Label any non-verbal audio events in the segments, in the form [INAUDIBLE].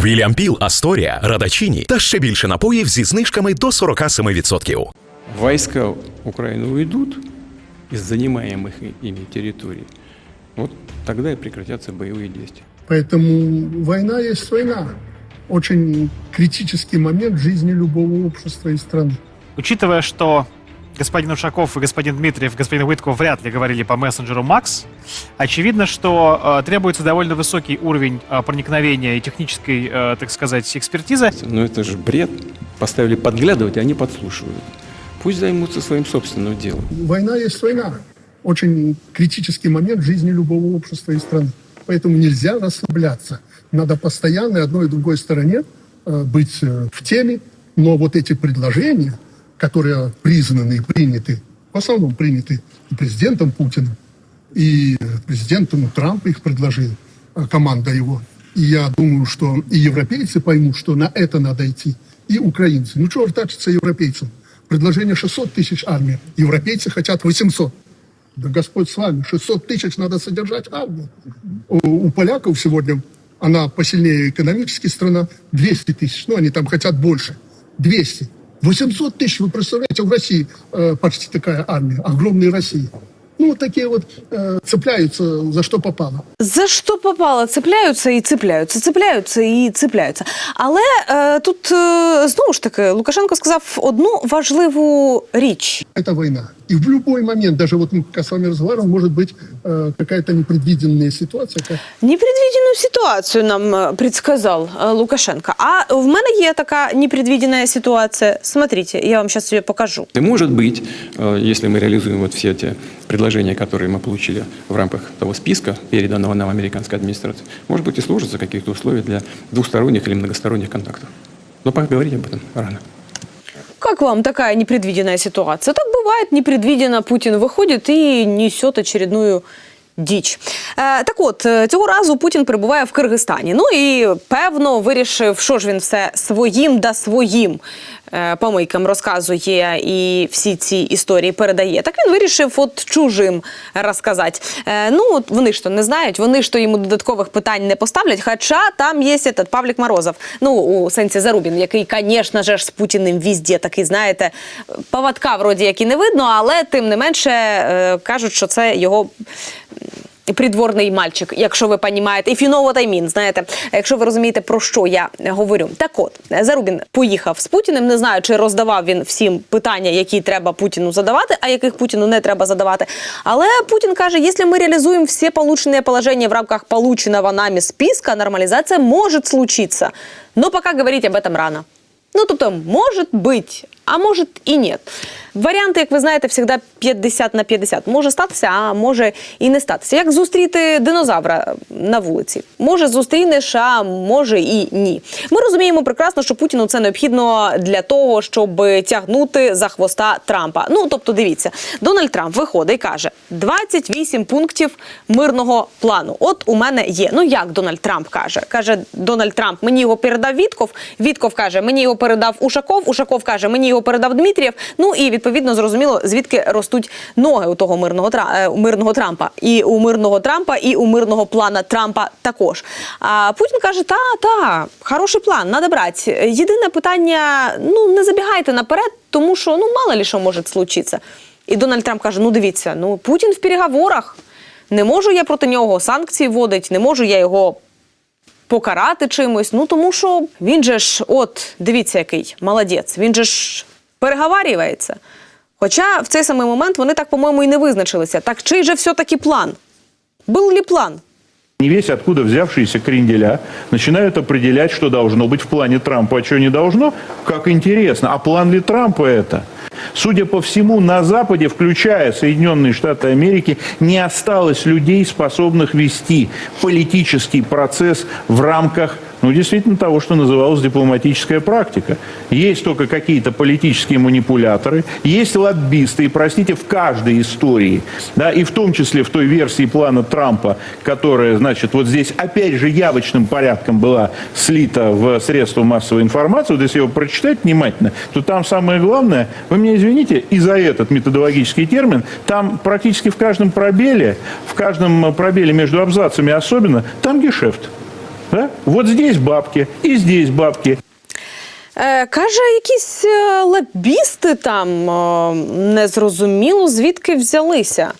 Вільям Піл, Асторія, Радачині та ще більше напоїв зі знижками до 47%. Войска Украины уйдут из занимаемых и- ими территорий, вот тогда и прекратятся боевые действия. Поэтому война есть война. Очень критический момент в жизни любого общества и страны. Учитывая, что господин Ушаков и господин Дмитриев, господин Уитков вряд ли говорили по мессенджеру Макс, очевидно, что э, требуется довольно высокий уровень э, проникновения и технической, э, так сказать, экспертизы. Но это же бред. Поставили подглядывать, а они подслушивают. Пусть займутся своим собственным делом. Война есть война. Очень критический момент в жизни любого общества и страны. Поэтому нельзя расслабляться. Надо постоянно и одной и другой стороне э, быть э, в теме. Но вот эти предложения, которые признаны и приняты, в основном приняты и президентом Путиным, и президентом Трамп их предложил, э, команда его. И я думаю, что и европейцы поймут, что на это надо идти, и украинцы. Ну чего ртачиться европейцам? Предложение 600 тысяч армии, европейцы хотят 800. Да Господь с вами, 600 тысяч надо содержать армию. У, у поляков сегодня, она посильнее экономически страна, 200 тысяч, ну они там хотят больше, 200. 800 тысяч, вы представляете, в России э, почти такая армия, огромной России. Ну, вот такие вот э, цепляются за что попало. За що попало, цепляються і цепляються, цепляються і цепляються. Але е, тут е, знову ж таки Лукашенко сказав одну важливу річ. Это война. И в любой момент, даже вот мы пока с вами разговариваем, может быть э, какая-то непредвиденная ситуация. как- Непредвиденную ситуацію нам е, предсказал е, Лукашенко. А в мене є така непредвиденная ситуація. Смотрите, я вам сейчас ее покажу. И может быть, э, если мы реализуем вот все те предложения, которые мы получили в рамках того списка, переданного нам американской администрацией, может быть и сложатся какие-то условия для двусторонних или многосторонних контактов. Но пока говорить об этом рано. Как вам такая непредвиденная ситуация? Так бывает, непредвиденно Путин выходит и несет очередную діч. Е, так от, е, цього разу Путін перебуває в Киргизстані. Ну і певно вирішив, що ж він все своїм да своїм е, помийкам розказує і всі ці історії передає. Так він вирішив от чужим розказати. Е, ну, от вони ж то не знають, вони ж то йому додаткових питань не поставлять. Хоча там є этот Павлік Морозов, ну у сенсі Зарубін, який, звісно ж, з Путіним візді такий, знаєте, поводка вроді як і не видно, але тим не менше е, кажуть, що це його. Придворний мальчик, якщо ви понімаєте, if you know знаєте, якщо ви розумієте, про що я говорю. Так от, Зарубін поїхав з Путіним, не знаю, чи роздавав він всім питання, які треба Путіну задавати, а яких Путіну не треба задавати. Але Путін каже, якщо ми реалізуємо всі получені положення в рамках полученого нами списка, нормалізація може случитися. Но поки говорити об этом рано. Ну, тобто, може бути, а може і ні. Варіанти, як ви знаєте, завжди 50 на 50. Може статися, а може і не статися. Як зустріти динозавра на вулиці? Може зустрінеш, а може і ні. Ми розуміємо прекрасно, що Путіну це необхідно для того, щоб тягнути за хвоста Трампа. Ну, тобто, дивіться, Дональд Трамп виходить і каже: 28 пунктів мирного плану. От у мене є. Ну як Дональд Трамп каже? Каже Дональд Трамп, мені його передав Вітков. Вітков каже, мені його передав Ушаков. Ушаков каже, мені його передав Дмитрієв. Ну і відповідно зрозуміло, звідки ростуть ноги у того мирного е, у мирного Трампа. І у мирного Трампа, і у мирного плана Трампа також. А Путін каже: та, та, хороший план, надо брати. Єдине питання: ну не забігайте наперед, тому що ну мало ли що може случитися. І Дональд Трамп каже: ну дивіться, ну Путін в переговорах. Не можу я проти нього санкції вводити, не можу я його покарати чимось. Ну тому що він же ж, от дивіться, який молодець, він же ж переговарюється. Хоча в цей самий момент вони так, по-моєму, і не визначилися. Так чий же все-таки план? Був ли план? Не весь откуда взявшиеся кренделя начинают определять, что должно быть в плане Трампа, а что не должно. Как интересно, а план ли Трампа это? Судя по всему, на Западе, включая Соединенные Штаты Америки, не осталось людей, способных вести политический процесс в рамках ну, действительно того, что называлось дипломатическая практика. Есть только какие-то политические манипуляторы, есть лоббисты, и, простите, в каждой истории, да, и в том числе в той версии плана Трампа, которая, значит, вот здесь опять же явочным порядком была слита в средства массовой информации, вот если его прочитать внимательно, то там самое главное, вы меня извините, и за этот методологический термин, там практически в каждом пробеле, в каждом пробеле между абзацами особенно, там гешефт. Да? Вот здесь бабки и здесь бабки. Е, каже, якісь е, лобісти там е, незрозуміло звідки взялися.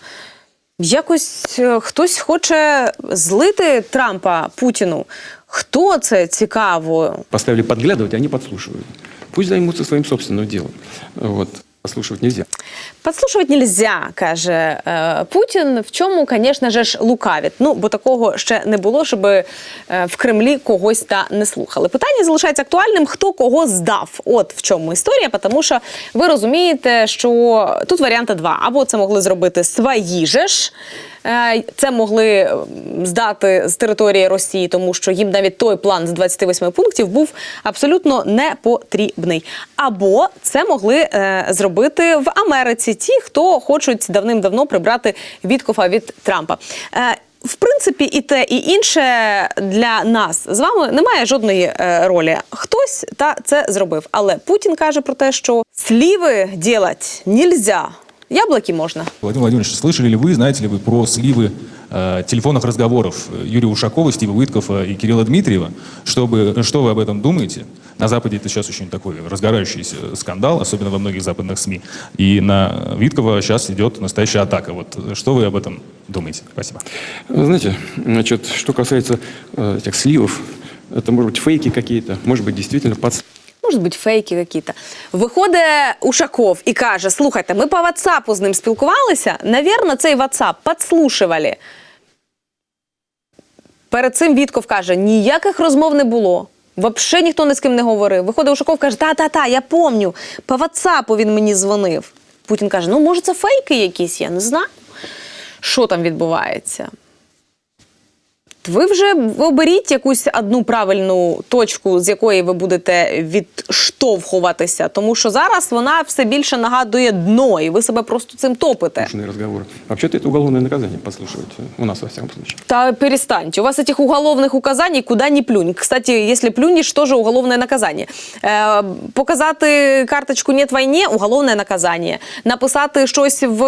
Якось е, хтось хоче злити Трампа Путіну. Хто це цікаво? Поставили подглядывать, они подслушивают. Пусть займутся своим собственным делом. Вот. Подслушивать нельзя. Подслушувати нельзя, каже е, Путін. В чому, звісно ж, лукавить. Ну, бо такого ще не було, щоб е, в Кремлі когось та не слухали. Питання залишається актуальним: хто кого здав. От в чому історія, тому що ви розумієте, що тут варіанти два: або це могли зробити свої же ж. Е, Це могли здати з території Росії, тому що їм навіть той план з 28 пунктів був абсолютно не потрібний. Або це могли е, зробити в Америці ті, хто хочуть давним-давно прибрати Віткофа від Трампа. Е, в принципі, і те, і інше для нас з вами немає жодної ролі. Хтось та це зробив. Але Путін каже про те, що сліви ділать нельзя. Яблуки можна. Владимир Владимирович, слышали ли вы, знаете ли вы про сливы э, телефонных разговоров Юрия Ушакова, Стива Уиткофа и Кирилла Дмитриева? Чтобы, что вы об этом думаете? На Западе это сейчас очень такой разгорающийся скандал, особенно во многих западных СМИ. И на Виткова сейчас идет настоящая атака. Вот э, что вы об этом думаете? Спасибо. Вы Знаете, значит, что касается э, этих сливов, это, может быть, фейки какие-то, может быть, действительно под Можуть бути фейки якісь. Виходить Ушаков і каже: слухайте, ми по WhatsApp з ним спілкувалися. Навірно, цей WhatsApp підслушували. Перед цим Вітков каже: ніяких розмов не було. Взагалі ніхто ні з ким не говорив. Виходить Ушаков каже: та-та-та, я помню, по WhatsApp він мені дзвонив. Путін каже: ну, може, це фейки якісь, я не знаю. Що там відбувається? Ви вже оберіть якусь одну правильну точку, з якої ви будете відштовхуватися, тому що зараз вона все більше нагадує дно, і ви себе просто цим топите. подслушанные разговоры. Вообще-то это уголовное наказание подслушивать, э, у нас во всяком случае. Та перестаньте. У вас этих уголовных указаний куда ни плюнь. Кстати, если плюнешь, тоже уголовное наказание. Е, показати карточку «Нет війні» – уголовне наказання. Написати щось в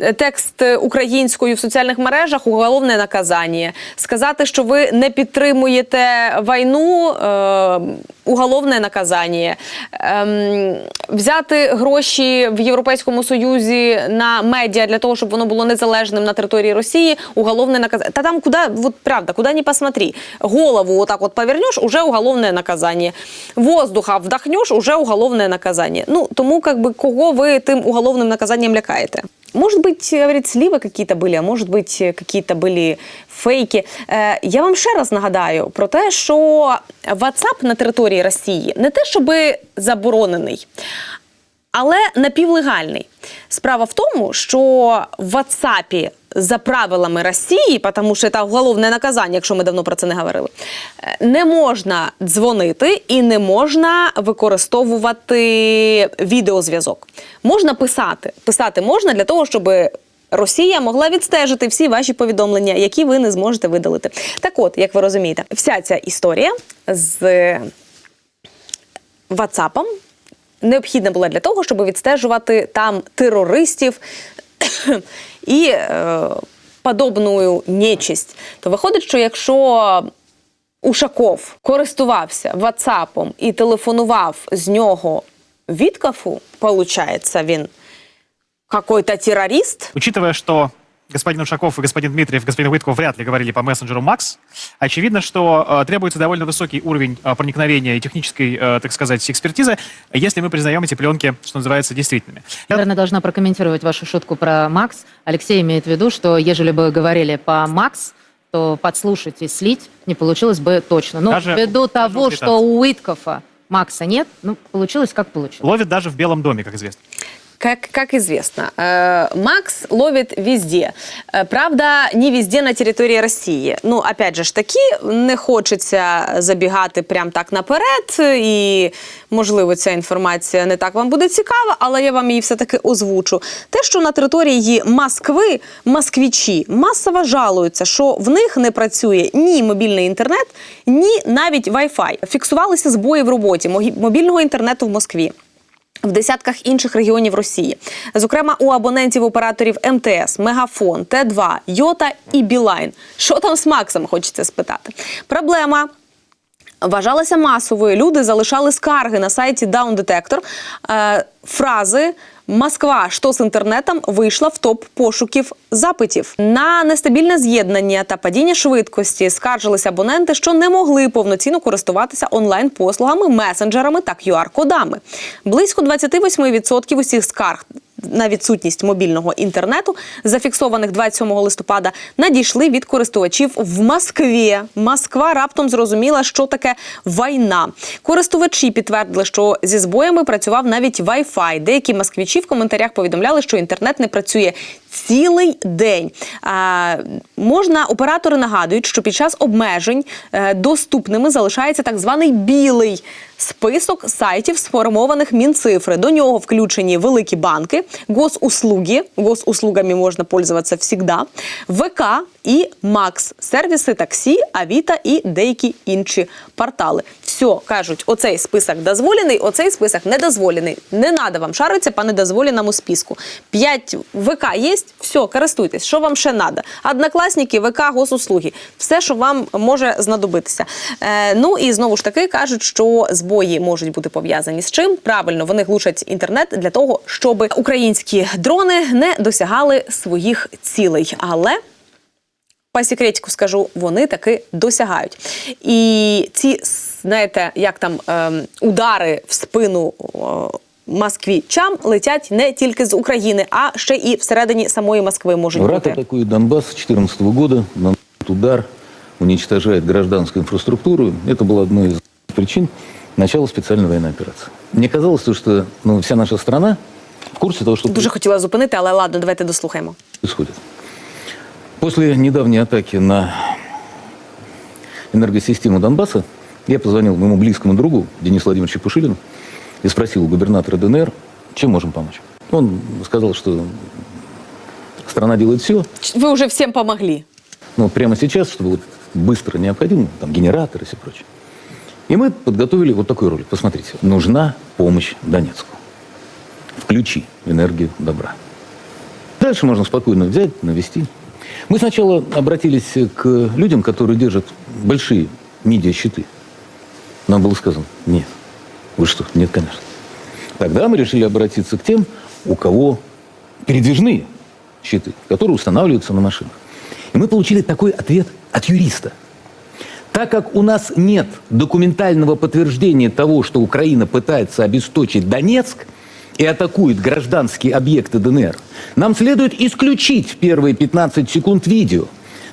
е, текст українською в соціальних мережах – уголовне наказання. Сказати, що ви не підтримуєте війну е, – уголовне наказання. Ем, взяти гроші в Європейському Союзі на медіа для того, щоб воно було незалежним на території Росії, уголовне наказання. Та там куди, вот правда, куди ни посмотри. Голову вот так вот повернешь, уже уголовне наказання. Воздуха вдохнешь, уже уголовне наказання. Ну, тому как бы кого ви тим уголовним наказанием лякаєте? Может быть, говорит, сливы какие-то были, а может быть, какие-то были фейки. Е, я вам ще раз нагадаю про те, що WhatsApp на території Росії не те, щоби заборонений, але напівлегальний. Справа в тому, що в WhatsApp за правилами Росії, тому що це уголовне наказання, якщо ми давно про це не говорили, е, не можна дзвонити і не можна використовувати відеозв'язок. Можна писати. Писати можна для того, щоб Росія могла відстежити всі ваші повідомлення, які ви не зможете видалити. Так от, як ви розумієте, вся ця історія з WhatsApp необхідна була для того, щоб відстежувати там терористів [COUGHS] і е, подобну нечисть. То виходить, що якщо Ушаков користувався WhatsApp і телефонував з нього Віткафу, получається він какой-то терорист, Учитывая, что господин Ушаков и господин Дмитриев, господин Уитков вряд ли говорили по мессенджеру Макс, очевидно, что э, требуется довольно высокий уровень э, проникновения и технической, э, так сказать, экспертизы, если мы признаем эти пленки, что называется, действительными. Я- Наверное, должна прокомментировать вашу шутку про Макс. Алексей имеет в виду, что ежели бы говорили по Макс, то подслушать и слить не получилось бы точно. Но Даже- ввиду того, что у Уиткофа Макса нет, ну, получилось как получилось. Ловит даже в Белом доме, как известно. Как, как известно, э, Макс ловит везде. Э, правда, не везде на території Росії. Ну, опять же ж таки, не хочеться забігати прям так наперед, і, можливо, ця інформація не так вам буде цікава, але я вам її все-таки озвучу. Те, що на території Москви москвічі масово жалуються, що в них не працює ні мобільний інтернет, ні навіть Wi-Fi. Фіксувалися збої в роботі мобільного інтернету в Москві. В десятках інших регіонів Росії, зокрема у абонентів операторів МТС, Мегафон, Т2, Йота і Білайн. Що там з Максом? Хочеться спитати. Проблема вважалася масовою. Люди залишали скарги на сайті Down Detector. Е, фрази Москва, що з інтернетом вийшла в топ пошуків запитів на нестабільне з'єднання та падіння швидкості. Скаржилися абоненти, що не могли повноцінно користуватися онлайн послугами, месенджерами та QR-кодами. Близько 28% усіх скарг на відсутність мобільного інтернету, зафіксованих 27 листопада, надійшли від користувачів в Москві. Москва раптом зрозуміла, що таке війна. Користувачі підтвердили, що зі збоями працював навіть Wi-Fi. Деякі москвичі в коментарях повідомляли, що інтернет не працює цілий день. Можна оператори нагадують, що під час обмежень е, доступними залишається так званий білий список сайтів, сформованих Мінцифри. До нього включені великі банки, госуслуги. Госуслугами можна пользуватися всегда, ВК і Макс, сервіси таксі, Авіта і деякі інші портали. Все кажуть, оцей список дозволений, оцей список недозволений. Не треба вам шаритися по недозволеному списку. П'ять ВК є, все, користуйтесь. Що вам ще треба? Однокласники, ВК, госуслуги. Все, що вам може знадобитися. Е, ну і знову ж таки кажуть, що збої можуть бути пов'язані з чим. Правильно, вони глушать інтернет для того, щоб українські дрони не досягали своїх цілей. Але по секретику скажу, вони таки досягають. І ці, знаєте, як там ем, удари в спину. о, Москвічам летять не тільки з України, а ще і всередині самої Москви можуть Враг бути. атакует Донбасс с 2014 года, наносит удар, уничтожает гражданскую инфраструктуру. Это было одной из причин начала специальной военной операции. Мне казалось, то, что ну, вся наша страна в курсе того, что Дуже хотіла зупинити, але ладно, давайте дослухаємо. происходит. После недавней атаки на энергосистему Донбасса я позвонил моему близкому другу Денису Владимировичу Пушилину и спросил у губернатора ДНР, чем можем помочь. Он сказал, что страна делает все, Ви вже всім помогли. ну, прямо сейчас, чтобы вот быстро необходимо, там, генераторы и все прочее. И мы подготовили вот такой ролик. Посмотрите. Нужна помощь Донецку. Включи энергию добра. Дальше можно спокойно взять, навести. Мы сначала обратились к людям, которые держат большие медиащиты. Нам было сказано, нет. Вы что? Нет, конечно. Тогда мы решили обратиться к тем, у кого передвижные щиты, которые устанавливаются на машинах. И мы получили такой ответ от юриста. Так как у нас нет документального подтверждения того, что Украина пытается обесточить Донецк и атакует гражданские объекты ДНР, нам следует исключить в первые 15 секунд видео.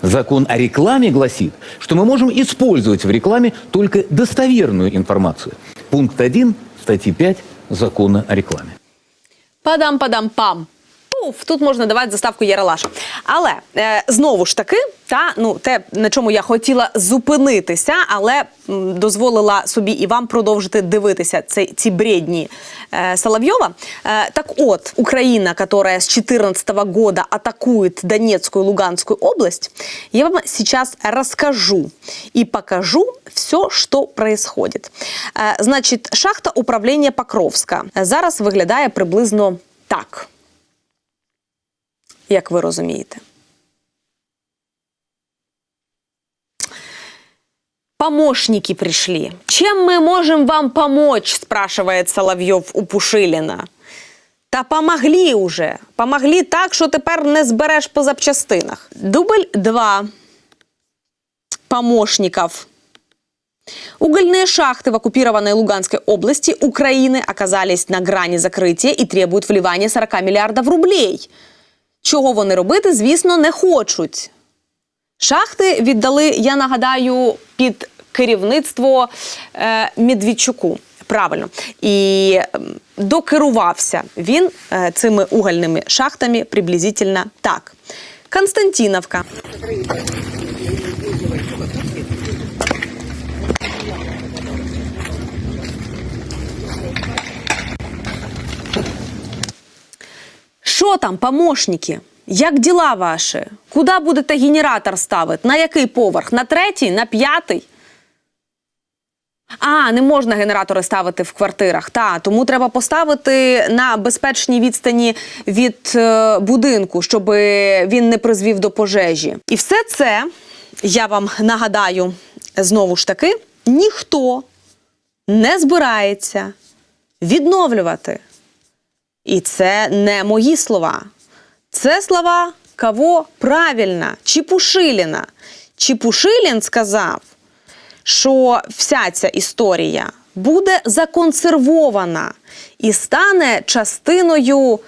Закон о рекламе гласит, что мы можем использовать в рекламе только достоверную информацию. Пункт 1 статьи 5 Закона о рекламе. Падам-падам-пам. Пуф, тут можна давати заставку Яралаша. Але е, знову ж таки, та ну те, на чому я хотіла зупинитися, але м, дозволила собі і вам продовжити дивитися ці, ці бредні е, Соловйова. Е, так от, Україна, которая с 2014 года атакует Донецкую и Луганскую область, я вам сейчас расскажу и покажу все, что происходит. Е, значить, шахта управління Покровська зараз виглядає приблизно так як ви розумієте. Помощники пришли. Чем мы можем вам помочь, спрашивает Соловйов у Пушиліна. Та помогли уже. Помогли так, що тепер не збереш по запчастинах. Дубль 2 помощников. Угольные шахты в оккупированной Луганской области Украины оказались на грани закрытия и требуют вливания 40 миллиардов рублей. Чого вони робити, звісно, не хочуть. Шахти віддали, я нагадаю, під керівництво е, Медвідчуку. Правильно. І докерувався він е, цими угольними шахтами приблизительно так. Константиновка. Що там, помощники? Як діла ваші? Куди будете генератор ставити? На який поверх? На третій, на п'ятий? А, не можна генератори ставити в квартирах. Та тому треба поставити на безпечній відстані від е, будинку, щоб він не призвів до пожежі. І все це я вам нагадаю знову ж таки: ніхто не збирається відновлювати. І це не мої слова. Це слова кого правильно, Чіпушиліна. Чіпушилін сказав, що вся ця історія буде законсервована і стане частиною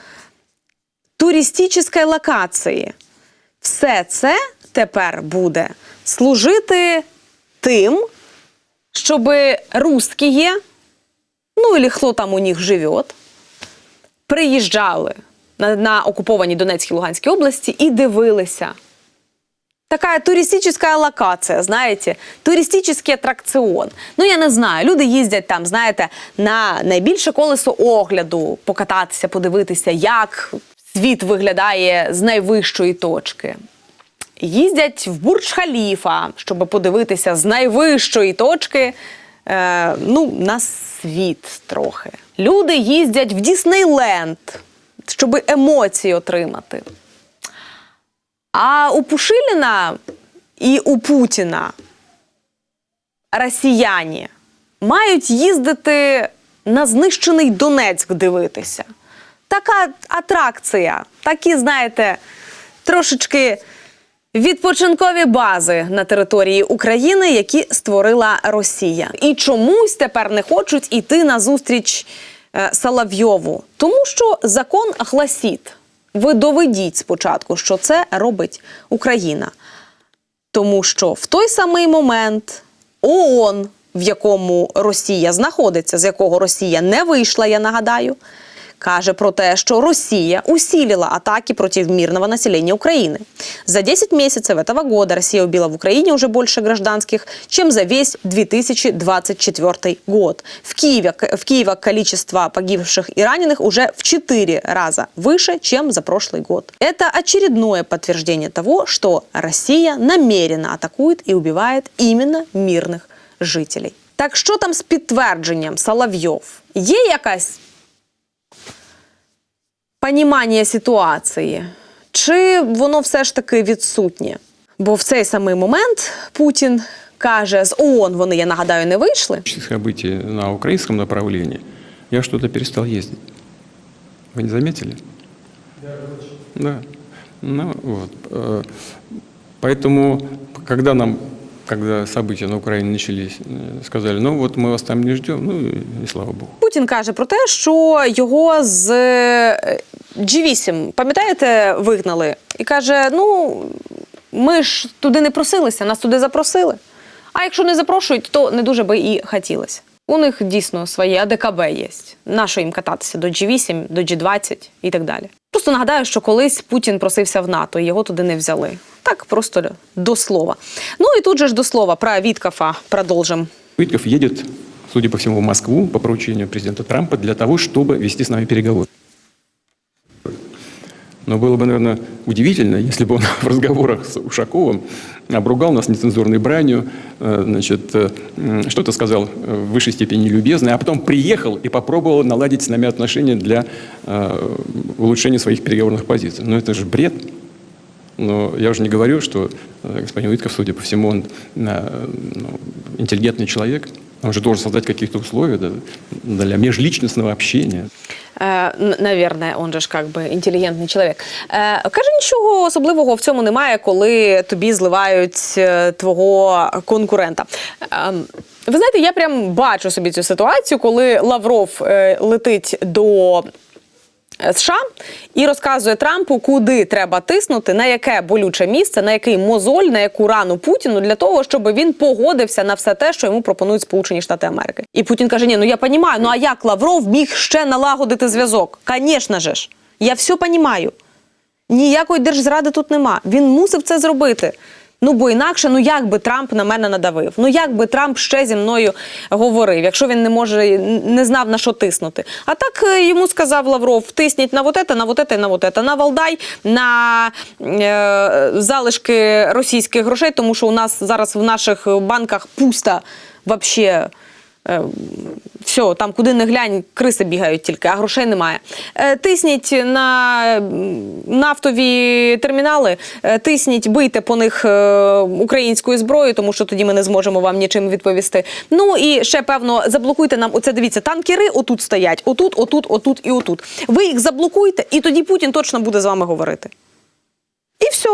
туристичної локації. Все це тепер буде служити тим, щоб русські, ну і хто там у них живе, приїжджали на, на окуповані Донецькій Луганській області і дивилися. Такая туристическая локація, знаєте, туристичний атракціон. Ну я не знаю. Люди їздять там, знаєте, на найбільше колесо огляду, покататися, подивитися, як світ виглядає з найвищої точки. Їздять в Бурдж-Халіфа, щоб подивитися з найвищої точки е, ну, на світ трохи. Люди їздять в Діснейленд, щоб емоції отримати. А у Пушиліна і у Путіна росіяни мають їздити на знищений Донецьк дивитися. Така атракція, такі, знаєте, трошечки відпочинкові бази на території України, які створила Росія. І чомусь тепер не хочуть іти на зустріч е, Соловйову, тому що закон гласить, ви доведіть спочатку, що це робить Україна. Тому що в той самий момент ООН, в якому Росія знаходиться, з якого Росія не вийшла, я нагадаю, каже про те, що Росія усилила атаки против мирного населения Украины. За 10 месяцев этого года Россия убила в Украине уже больше гражданских, чем за весь 2024 год. В Киеве, в Киеве количество погибших и раненых уже в 4 раза выше, чем за прошлый год. Это очередное подтверждение того, что Россия намеренно атакует и убивает именно мирных жителей. Так що там з підтвердженням Соловйов? Є якась понімання ситуації, чи воно все ж таки відсутнє? Бо в цей самий момент Путін каже, з ООН вони, я нагадаю, не вийшли. событий на украинском направлении, я что-то перестал ездить. Вы не заметили? Да. Ну вот. э, Поэтому, когда нам, когда события на Украине начались, э, сказали, ну вот мы вас там не ждем, ну и, и слава богу. Путін каже про те, що його з е, G8, пам'ятаєте, вигнали. І каже: ну, ми ж туди не просилися, нас туди запросили. А якщо не запрошують, то не дуже би і хотілося. У них дійсно своє АДКБ є. Нащо їм кататися до G8, до G20 і так далі. Просто нагадаю, що колись Путін просився в НАТО, і його туди не взяли. Так, просто до слова. Ну і тут же ж до слова про Віткафа продовжимо. Витков едет, судя по всему, в Москву по поручению президента Трампа для того, чтобы вести с нами переговоры. Но было бы, наверное, удивительно, если бы он [LAUGHS] в разговорах с Ушаковым обругал нас нецензурной бранью, э, значит, э, что-то сказал в высшей степени любезное, а потом приехал и попробовал наладить с нами отношения для э, улучшения своих переговорных позиций. Но это же бред. Но я уже не говорю, что господин Уитков, судя по всему, он ну, интеллигентный человек. Он же должен создать какие-то условия для межличностного общения. Е, Наверное, он же ж как би інтелігентний чоловік. Е, каже, нічого особливого в цьому немає, коли тобі зливають е, твого конкурента. Е, ви знаєте, я прям бачу собі цю ситуацію, коли Лавров летить до. США і розказує Трампу, куди треба тиснути, на яке болюче місце, на який мозоль, на яку рану Путіну для того, щоб він погодився на все те, що йому пропонують Сполучені Штати Америки. І Путін каже: Ні, ну я розумію, ну а як Лавров міг ще налагодити зв'язок? Звісно ж, я все розумію. Ніякої держзради тут нема. Він мусив це зробити. Ну бо інакше, ну як би Трамп на мене надавив? Ну як би Трамп ще зі мною говорив, якщо він не може не знав на що тиснути? А так е, йому сказав Лавров: тисніть на вот это, на вот это і на вот это, на Валдай, на е, залишки російських грошей, тому що у нас зараз в наших банках пусто вообще Е, все, там куди не глянь, криси бігають тільки, а грошей немає. Е, тисніть на нафтові термінали, е, тисніть, бийте по них е, українською зброєю, тому що тоді ми не зможемо вам нічим відповісти. Ну і ще певно заблокуйте нам. Оце дивіться, танкери отут стоять, отут, отут, отут і отут. Ви їх заблокуйте, і тоді Путін точно буде з вами говорити. І все.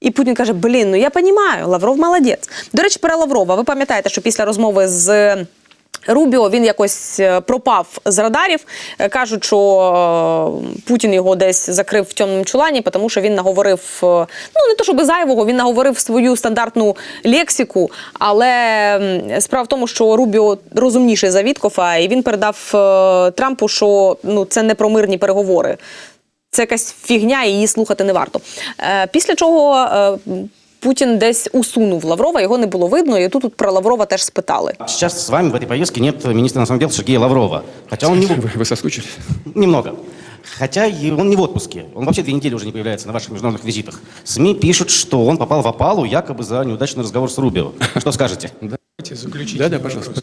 І Путін каже: Блін, ну я розумію, Лавров молодець. До речі, про Лаврова. Ви пам'ятаєте, що після розмови з. Рубіо він якось е, пропав з радарів. Е, Кажуть, що е, Путін його десь закрив в темному чулані, тому що він наговорив ну не то щоб зайвого, він наговорив свою стандартну лексику. Але справа в тому, що Рубіо розумніший за Віткофа, і він передав Трампу, що ну це не про мирні переговори. Це якась фігня, її слухати не варто. Після чого е, Путін десь усунув Лаврова, його не було видно, і тут, тут про Лаврова теж спитали. Сейчас с вами в этой поездке нет министра иностранных дел Сергея Лаврова. Хотя он не. Вы, вы соскучились? немного. Хотя и он не в отпуске. Он вообще две недели уже не появляется на ваших международных визитах. СМИ пишут, что он попал в опалу якобы за неудачный разговор с Рубио. Что скажете? [LAUGHS] Давайте заключить. Да, да, пожалуйста.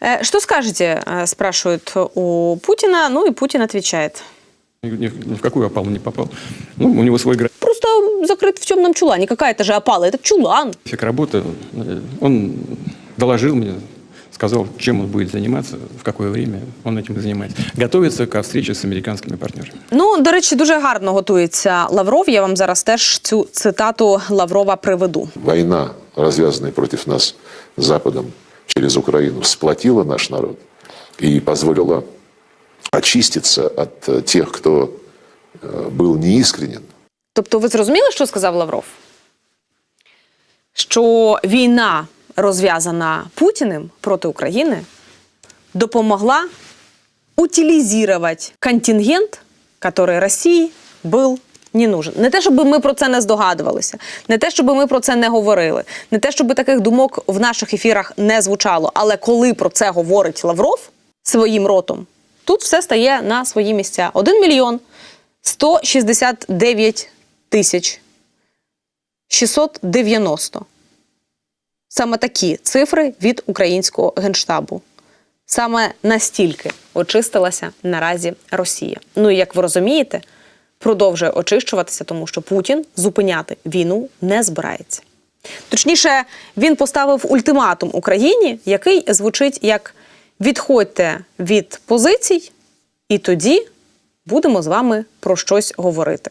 Э, Что скажете, э, спрашивают у Путина, ну и Путин отвечает. Ни, ни в- какую опалу не попал. Ну, у него свой Просто закрыт в темном чулане. Какая это же опала? Это чулан. график работы. Э, Он доложил мне, сказал, чем он будет заниматься, в какое время он этим и занимается. Готовится ко встрече с американскими партнерами. Ну, до речі, дуже гарно готується Лавров. Я вам зараз теж цю цитату Лаврова приведу. Война, развязанная против нас Западом через Украину, сплотила наш народ и позволила очиститься от э, тех, кто э, был неискренен. Тобто, ви зрозуміли, що сказав Лавров? Що війна, розв'язана Путіним проти України, допомогла утилізувати контингент, який Росії був не нужен. Не те, щоб ми про це не здогадувалися, не те, щоб ми про це не говорили, не те, щоб таких думок в наших ефірах не звучало. Але коли про це говорить Лавров своїм ротом, тут все стає на свої місця. 1 мільйон 169 тисяч 690. Саме такі цифри від українського генштабу. Саме настільки очистилася наразі Росія. Ну і як ви розумієте, продовжує очищуватися, тому що Путін зупиняти війну не збирається. Точніше, він поставив ультиматум Україні, який звучить як відходьте від позицій, і тоді будемо з вами про щось говорити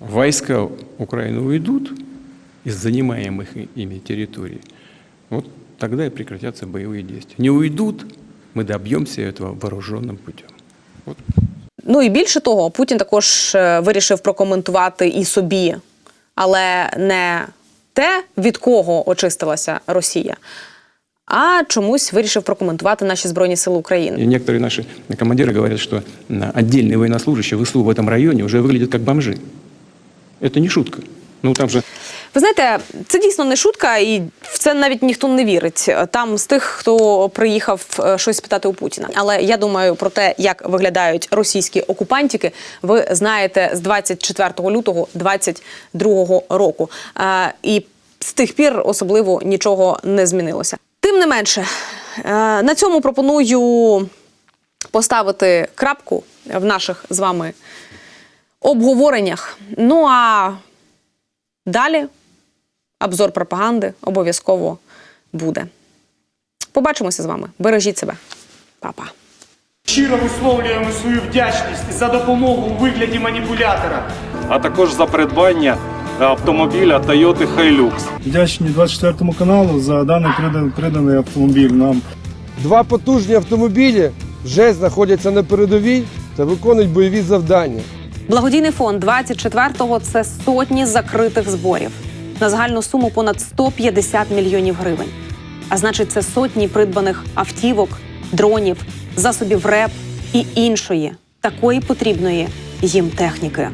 Войска Украины уйдут из занимаемых и- ими территорий, вот тогда и прекратятся боевые действия. Не уйдут, мы добьемся этого вооруженным путем. Вот Ну і більше того, Путін також е, вирішив прокоментувати і собі, але не те, від кого очистилася Росія, а чомусь вирішив прокоментувати наші збройні сили України. И некоторые наши командиры говорят, что на, отдельные военнослужащие в СУ в этом районе уже выглядят как бомжи. Это не шутка. Ну там же Ви знаєте, це дійсно не шутка, і в це навіть ніхто не вірить. Там з тих, хто приїхав е, щось питати у Путіна. Але я думаю про те, як виглядають російські окупантики, ви знаєте з 24 лютого 22 року. Е, І з тих пір особливо нічого не змінилося. Тим не менше, е, на цьому пропоную поставити крапку в наших з вами обговореннях. Ну а Далі обзор пропаганди обов'язково буде. Побачимося з вами. Бережіть себе. Па-па. Щиро висловлюємо свою вдячність за допомогу у вигляді маніпулятора. а також за придбання автомобіля Toyota Hilux. Вдячні 24 каналу за даний приданий, приданий автомобіль нам. Два потужні автомобілі вже знаходяться на передовій та виконують бойові завдання. Благодійний фонд 24-го – це сотні закритих зборів на загальну суму понад 150 мільйонів гривень. А значить, це сотні придбаних автівок, дронів, засобів РЕП і іншої такої потрібної їм техніки.